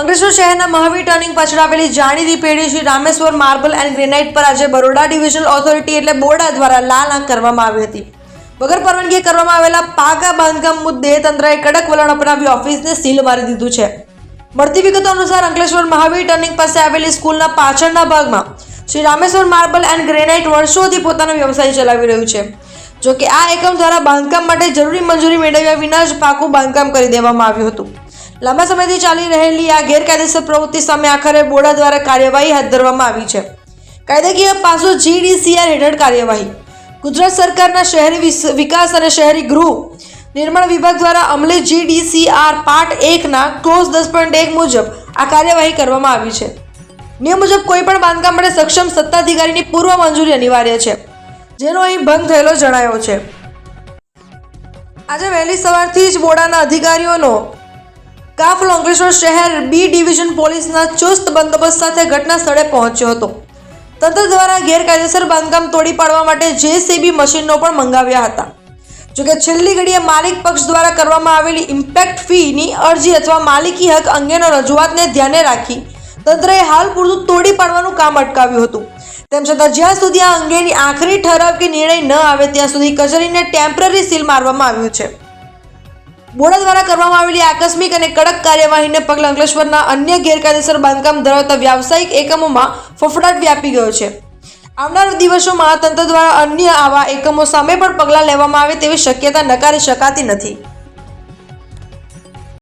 અંકલેશ્વર શહેરના મહાવીર ટર્નિંગ પાછળ આવેલી જાણીતી પેઢી Shri Rameshwar marble and granite પર આજે બરોડા ડિવિઝનલ ઓથોરિટી એટલે બોર્ડા દ્વારા લાલ આંખ કરવામાં આવી હતી. વગર પરવાનગી કરવામાં આવેલા પાકા બાંધકામ મુદ્દે તંત્રએ કડક વલણ અપનાવી ઓફિસને સીલ મારી દીધું છે. મળતી વિગતો અનુસાર અંકલેશ્વર મહાવીર ટર્નિંગ પાસે આવેલી સ્કૂલના પાછળના ભાગમાં Shri Rameshwar marble and granite વર્ષોથી પોતાનો વ્યવસાય ચલાવી રહ્યું છે. જોકે આ એકમ દ્વારા બાંધકામ માટે જરૂરી મંજૂરી મેળવ્યા વિના જ પાકું બાંધકામ કરી દેવામાં આવ્યું હતું. લાંબા સમયથી ચાલી રહેલી આ ગેરકાયદેસર પ્રવૃત્તિ સામે આખરે બોડા દ્વારા કાર્યવાહી હાથ ધરવામાં આવી છે. કાયદાકીય પાસો જીડીસીઆર હેઠળ કાર્યવાહી. ગુજરાત સરકારના શહેરી વિકાસ અને શહેરી ગૃહ નિર્માણ વિભાગ દ્વારા અમલે જીડીસીઆર પાર્ટ એકના ક્લોઝ દસ પોઈન્ટ એક મુજબ આ કાર્યવાહી કરવામાં આવી છે. નિયમ મુજબ કોઈ પણ બાંધકામ માટે સક્ષમ સત્તાધિકારીની પૂર્વ મંજૂરી અનિવાર્ય છે, જેનો અહીં ભંગ થયેલો જણાયો છે. આજે વહેલી સવારથી જ બોડાના અધિકારીઓનો કાફલો અંકલેશ્વર શહેર બી ડિવિઝન પોલીસના ચુસ્ત બંદોબસ્ત સાથે ઘટના સ્થળે પહોંચ્યો હતો. તંત્ર દ્વારા ગેરકાયદેસર બાંધકામ તોડી પાડવા માટે જેસીબી મશીનો પણ મંગાવ્યા હતા. જોકે છેલ્લી ઘડીએ માલિક પક્ષ દ્વારા કરવામાં આવેલી ઇમ્પેક્ટ ફીની અરજી અથવા માલિકી હક અંગેનો રજૂઆતને ધ્યાને રાખી તંત્રએ હાલ પૂરતું તોડી પાડવાનું કામ અટકાવ્યું હતું. તેમ છતાં જ્યાં સુધી આ અંગેની આખરી ઠરાવ કે નિર્ણય ન આવે ત્યાં સુધી કચેરીને ટેમ્પરરી સીલ મારવામાં આવ્યું છે. બોર્ડ દ્વારા કરવામાં આવેલી આકસ્મિક અને કડક કાર્યવાહીને પગલે અંકલેશ્વરના અન્ય ગેરકાયદેસર બાંધકામ ધરાવતા વ્યાવસાયિક એકમોમાં ફફડાટ વ્યાપી ગયો છે. આવનાર દિવસોમાં તંત્ર દ્વારા અન્ય આવા એકમો સામે પણ પગલાં લેવામાં આવે તેવી શક્યતા નકારી શકાતી નથી.